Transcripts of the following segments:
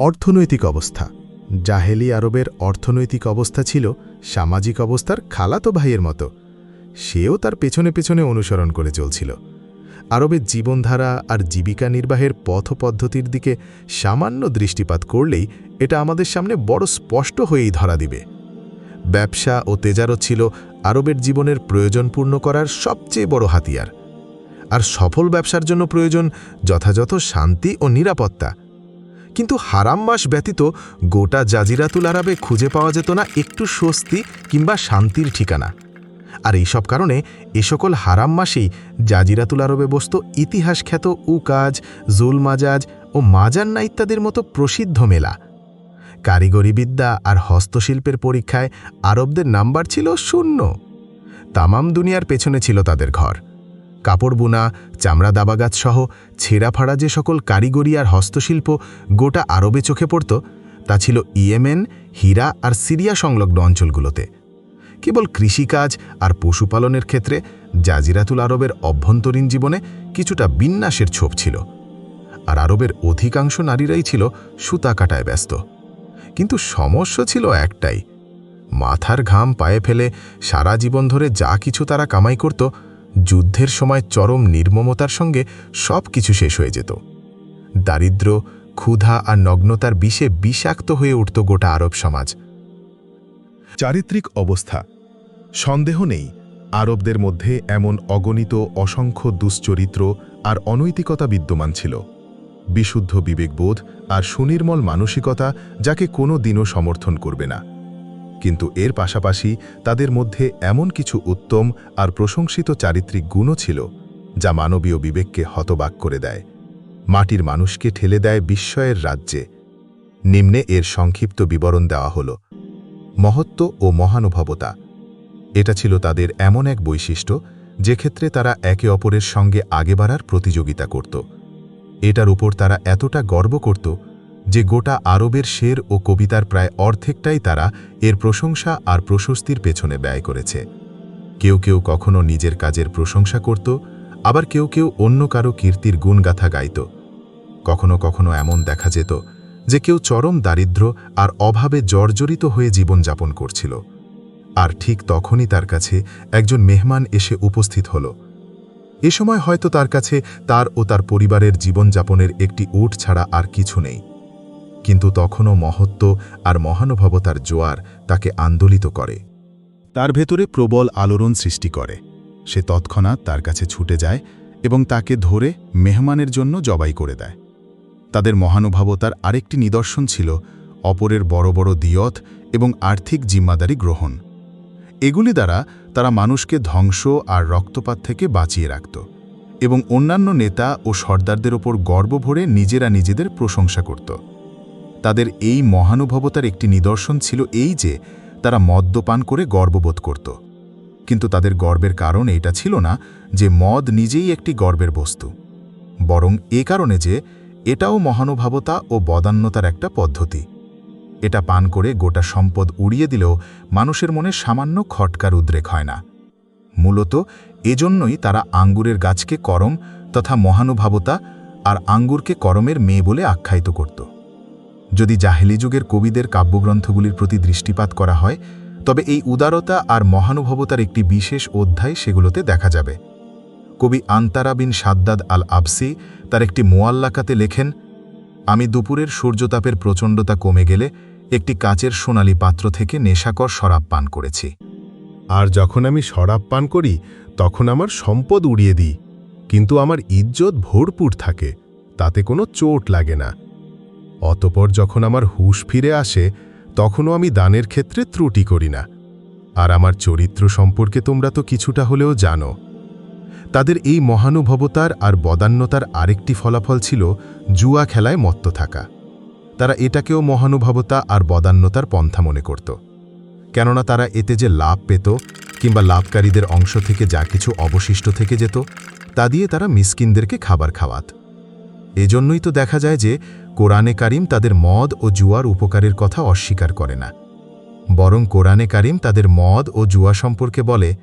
অর্থনৈতিক অবস্থা। জাহেলি আরবের অর্থনৈতিক অবস্থা ছিল সামাজিক অবস্থার খালাতো ভাইয়ের মতো। সেও তার পেছনে পেছনে অনুসরণ করে চলছিল। আরবের জীবনধারা আর জীবিকা নির্বাহের পথ পদ্ধতির দিকে সামান্য দৃষ্টিপাত করলেই এটা আমাদের সামনে বড় স্পষ্ট হয়েই ধরা দিবে। ব্যবসা ও তেজারত ছিল আরবের জীবনের প্রয়োজন পূর্ণ করার সবচেয়ে বড় হাতিয়ার। আর সফল ব্যবসার জন্য প্রয়োজন যথাযথ শান্তি ও নিরাপত্তা। কিন্তু হারাম মাস ব্যতীত গোটা জাজিরাতুল আরবে খুঁজে পাওয়া যেত না একটু স্বস্তি কিংবা শান্তির ঠিকানা। আর এইসব কারণে এ সকল হারাম মাসেই জাজিরাতুল আরবে বসত ইতিহাস খ্যাত উকাজ জুল মাজাজ ও মাজান্না ইত্যাদির মতো প্রসিদ্ধ মেলা। কারিগরি বিদ্যা আর হস্তশিল্পের পরীক্ষায় আরবদের নাম্বার ছিল শূন্য। তামাম দুনিয়ার পেছনে ছিল তাদের ঘর। কাপড় বোনা, চামড়া দাবাগাছ সহ ছেঁড়াফাড়া যে সকল কারিগরি আর হস্তশিল্প গোটা আরবে চোখে পড়ত, তা ছিল ইয়েমেন, হীরা আর সিরিয়া সংলগ্ন অঞ্চলগুলোতে। কেবল কৃষিকাজ আর পশুপালনের ক্ষেত্রে জাজিরাতুল আরবের অভ্যন্তরীণ জীবনে কিছুটা বিন্যাসের ছোপ ছিল, আর আরবের অধিকাংশ নারীরাই ছিল সুতা কাটায় ব্যস্ত। কিন্তু সমস্যা ছিল একটাই, মাথার ঘাম পায়ে ফেলে সারা জীবন ধরে যা কিছু তারা কামাই করত যুদ্ধের সময় চরম নির্মমতার সঙ্গে সব কিছু শেষ হয়ে যেত। দারিদ্র, ক্ষুধা আর নগ্নতার বিষে বিষাক্ত হয়ে উঠত গোটা আরব সমাজ। চারিত্রিক অবস্থা। সন্দেহ নেই, আরবদের মধ্যে এমন অগণিত অসংখ্য দুশ্চরিত্র আর অনৈতিকতা বিদ্যমান ছিল। বিশুদ্ধ বিবেকবোধ আর সুনির্মল মানসিকতা যাকে কোনো দিনও সমর্থন করবে না। কিন্তু এর পাশাপাশি তাদের মধ্যে এমন কিছু উত্তম আর প্রশংসিত চারিত্রিক গুণও ছিল, যা মানবীয় বিবেককে হতবাক করে দেয়। মাটির মানুষকে ঠেলে দেয় বিস্ময়ের রাজ্যে। নিম্নে এর সংক্ষিপ্ত বিবরণ দেওয়া হল, মহত্ব ও মহানুভবতা। এটা ছিল তাদের এমন এক বৈশিষ্ট্য, যে ক্ষেত্রে তারা একে অপরের সঙ্গে আগে বাড়ার প্রতিযোগিতা করত। এটার উপর তারা এতটা গর্ব করত যে গোটা আরবের শের ও কবিতার প্রায় অর্ধেকটাই তারা এর প্রশংসা আর প্রশস্তির পেছনে ব্যয় করেছে। কেউ কেউ কখনো নিজের কাজের প্রশংসা করত, আবার কেউ কেউ অন্য কারও কীর্তির গুণগাথা গাইত। কখনো কখনো এমন দেখা যেত যে কেউ চরম দারিদ্র আর অভাবে জর্জরিত হয়ে জীবনযাপন করছিল। আর ঠিক তখনই তার কাছে একজন মেহমান এসে উপস্থিত হল। এ সময় হয়তো তার কাছে তার ও তার পরিবারের জীবনযাপনের একটি উট ছাড়া আর কিছু নেই। কিন্তু তখনও মহত্ব আর মহানুভবতার জোয়ার তাকে আন্দোলিত করে। তার ভেতরে প্রবল আলোড়ন সৃষ্টি করে। সে তৎক্ষণাৎ তার কাছে ছুটে যায় এবং তাকে ধরে মেহমানের জন্য জবাই করে দেয়। তাদের মহানুভবতার আরেকটি নিদর্শন ছিল অপরের বড় বড় দিয়ত এবং আর্থিক জিম্মাদারি গ্রহণ। এগুলি দ্বারা তারা মানুষকে ধ্বংস আর রক্তপাত থেকে বাঁচিয়ে রাখত এবং অন্যান্য নেতা ও সর্দারদের ওপর গর্ব ভরে নিজেরা নিজেদের প্রশংসা করত। তাদের এই মহানুভবতার একটি নিদর্শন ছিল এই যে, তারা মদ্যপান করে গর্ববোধ করত। কিন্তু তাদের গর্বের কারণ এটা ছিল না যে মদ নিজেই একটি গর্বের বস্তু। বরং এ কারণে যে, এটাও মহানুভবতা ও বদান্যতার একটা পদ্ধতি। এটা পান করে গোটা সম্পদ উড়িয়ে দিলেও মানুষের মনে সামান্য খটকার উদ্রেক হয় না। মূলত এজন্যই তারা আঙ্গুরের গাছকে করম তথা মহানুভবতা আর আঙ্গুরকে করমের মেয়ে বলে আখ্যায়িত করত। যদি জাহেলি যুগের কবিদের কাব্যগ্রন্থগুলির প্রতি দৃষ্টিপাত করা হয়, তবে এই উদারতা আর মহানুভবতার একটি বিশেষ অধ্যায় সেগুলোতে দেখা যাবে। কবি আন্তারা বিন সাদ্দাদ আল আবসি তার একটি মোয়াল্লাকাতে লেখেন, আমি দুপুরের সূর্যতাপের প্রচণ্ডতা কমে গেলে একটি কাচের সোনালি পাত্র থেকে নেশাকর শরাব পান করেছি। আর যখন আমি শরাব পান করি, তখন আমার সম্পদ উড়িয়ে দিই, কিন্তু আমার ইজ্জত ভরপুর থাকে, তাতে কোনো চোট লাগে না। অতপর যখন আমার হুশ ফিরে আসে, তখনও আমি দানের ক্ষেত্রে ত্রুটি করি না। আর আমার চরিত্র সম্পর্কে তোমরা তো কিছুটা হলেও জানো। তাদের এই মহানুভবতার আর বদান্যতার আরেকটি ফলাফল ছিল জুয়া খেলায় মত্ত থাকা। তারা এটাকেও মহানুভবতা আর বদান্যতার পন্থা মনে করত। কেননা তারা এতে যে লাভ পেত, কিংবা লাভকারীদের অংশ থেকে যা কিছু অবশিষ্ট থেকে যেত, তা দিয়ে তারা মিসকিনদেরকে খাবার খাওয়াত। এজন্যই তো দেখা যায় যে কোরআনে কারিম তাদের মদ ও জুয়ার উপকারের কথা অস্বীকার করে না। বরং কোরআনে কারিম তাদের মদ ও জুয়া সম্পর্কে বলে,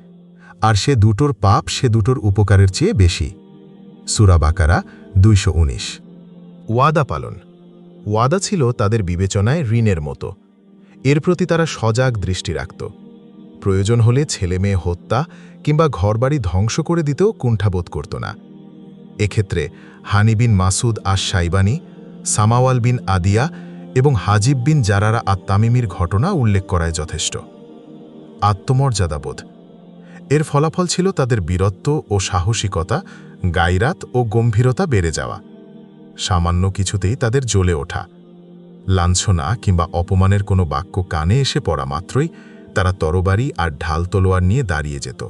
আর সে দুটোর পাপ সে দুটোর উপকারের চেয়ে বেশি। সুরাবাকারা দুইশো উনিশ। ওয়াদা পালন। ওয়াদা ছিল তাদের বিবেচনায় ঋণের মতো। এর প্রতি তারা সজাগ দৃষ্টি রাখত। প্রয়োজন হলে ছেলে মেয়ে হত্যা কিংবা ঘরবাড়ি ধ্বংস করে দিতেও কুণ্ঠাবোধ করত না। এক্ষেত্রে হানি বিন মাসুদ আশ সাইবানি সামাওয়াল বিন আদিয়া এবং হাজিব বিন জারারা আত্মামিমির ঘটনা উল্লেখ করায় যথেষ্ট। আত্মমর্যাদাবোধ। এর ফলাফল ছিল তাদের বীরত্ব ও সাহসিকতা গাইরাত ও গম্ভীরতা বেড়ে যাওয়া। সামান্য কিছুতেই তাদের জ্বলে ওঠা। লাঞ্ছনা কিংবা অপমানের কোনো বাক্য কানে এসে পড়া মাত্রই তারা তরবারি আর ঢাল তলোয়ার নিয়ে দাঁড়িয়ে যেত।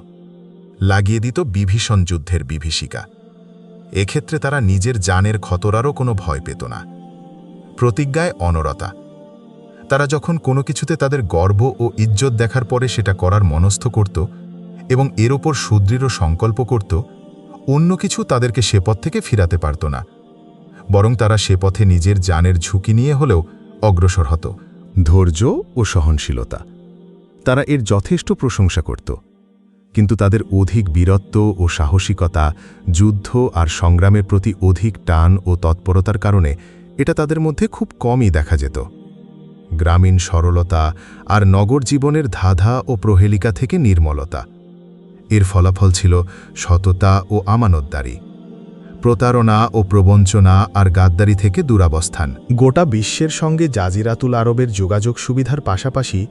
লাগিয়ে দিত বিভীষণ যুদ্ধের বিভীষিকা। এক্ষেত্রে তারা নিজের জানের খতরারও কোনো ভয় পেত না। প্রতিজ্ঞায় অনরতা। তারা যখন কোনো কিছুতে তাদের গর্ব ও ইজ্জত দেখার পরে সেটা করার মনস্থ করত এবং এর ওপর সুদৃঢ় সংকল্প করত, অন্য কিছু তাদেরকে সে পথ থেকে ফিরাতে পারত না। বরং তারা সে পথে নিজের জানের ঝুঁকি নিয়ে হলেও অগ্রসর হতো। ধৈর্য ও সহনশীলতা। তারা এর যথেষ্ট প্রশংসা করত। কিন্তু তাদের অধিক বীরত্ব ও সাহসিকতা, যুদ্ধ আর সংগ্রামের প্রতি অধিক টান ও তৎপরতার কারণে এটা তাদের মধ্যে খুব কমই দেখা যেত। গ্রামীণ সরলতা আর নগর জীবনের ধাঁধা ও প্রহেলিকা থেকে নির্মলতা। এর ফলাফল ছিল সততা ও আমানতদারি। প্রতারণা ও প্রবঞ্চনা আর গাদ্দারি থেকে দুরাবস্থান। গোটা বিশ্বের সঙ্গে জাজিরাতুল আরবের যোগাযোগ সুবিধার পাশাপাশি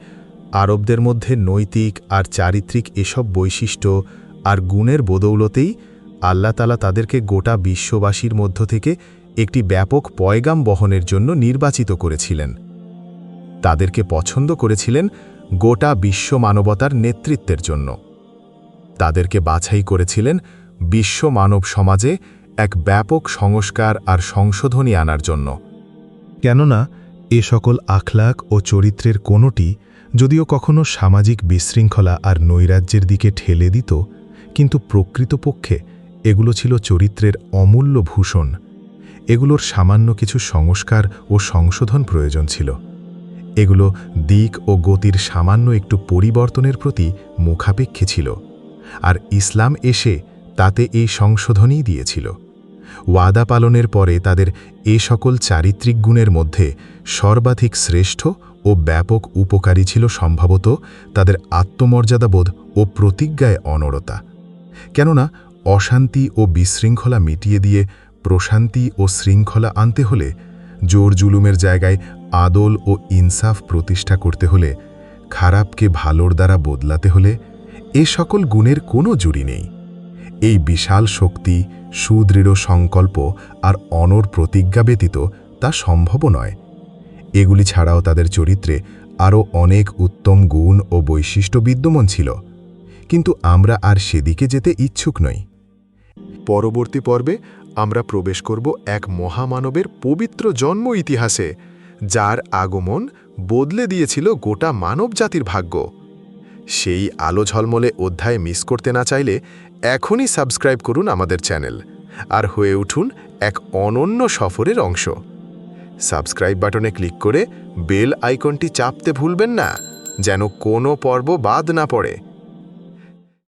আরবদের মধ্যে নৈতিক আর চারিত্রিক এসব বৈশিষ্ট্য আর গুণের বদৌলতেই আল্লাহ তালা তাদেরকে গোটা বিশ্ববাসীর মধ্য থেকে একটি ব্যাপক পয়গাম বহনের জন্য নির্বাচিত করেছিলেন। তাদেরকে পছন্দ করেছিলেন গোটা বিশ্ব মানবতার নেতৃত্বের জন্য। তাদেরকে বাছাই করেছিলেন বিশ্ব মানব সমাজে এক ব্যাপক সংস্কার আর সংশোধনী আনার জন্য। কেননা এ সকল আখলাক ও চরিত্রের কোনোটি যদিও কখনো সামাজিক বিশৃঙ্খলা আর নৈরাজ্যের দিকে ঠেলে দিত, কিন্তু প্রকৃতপক্ষে এগুলো ছিল চরিত্রের অমূল্য ভূষণ। এগুলোর সামান্য কিছু সংস্কার ও সংশোধন প্রয়োজন ছিল। এগুলো দিক ও গতির সামান্য একটু পরিবর্তনের প্রতি মুখাপেক্ষী ছিল, আর ইসলাম এসে তাতে এই সংশোধনই দিয়েছিল। ওয়াদা পালনের পরে তাদের এ সকল চারিত্রিক গুণের মধ্যে সর্বাধিক শ্রেষ্ঠ ও ব্যাপক উপকারী ছিল সম্ভবত তাদের আত্মমর্যাদাবোধ ও প্রতিজ্ঞায় অনরতা কেননা, অশান্তি ও বিশৃঙ্খলা মিটিয়ে দিয়ে প্রশান্তি ও শৃঙ্খলা আনতে হলে, জোর জুলুমের জায়গায় আদল ও ইনসাফ প্রতিষ্ঠা করতে হলে, খারাপকে ভালোর দ্বারা বদলাতে হলে, এ সকল গুণের কোনো জুড়ি নেই। এই বিশাল শক্তি, সুদৃঢ় সংকল্প আর অনর প্রতিজ্ঞা ব্যতীত তা সম্ভব নয়। এগুলি ছাড়াও তাদের চরিত্রে আরও অনেক উত্তম গুণ ও বৈশিষ্ট্য বিদ্যমান ছিল। কিন্তু আমরা আর সেদিকে যেতে ইচ্ছুক নই। পরবর্তী পর্বে আমরা প্রবেশ করব এক মহামানবের পবিত্র জন্ম ইতিহাসে, যার আগমন বদলে দিয়েছিল গোটা মানবজাতির ভাগ্য। সেই আলো ঝলমলে অধ্যায় মিস করতে না চাইলে এখনই সাবস্ক্রাইব করুন আমাদের চ্যানেল, আর হয়ে উঠুন এক অনন্য সফরের অংশ। সাবস্ক্রাইব বাটনে ক্লিক করে বেল আইকনটি চাপতে ভুলবেন না, যেন কোনো পর্ব বাদ না পড়ে।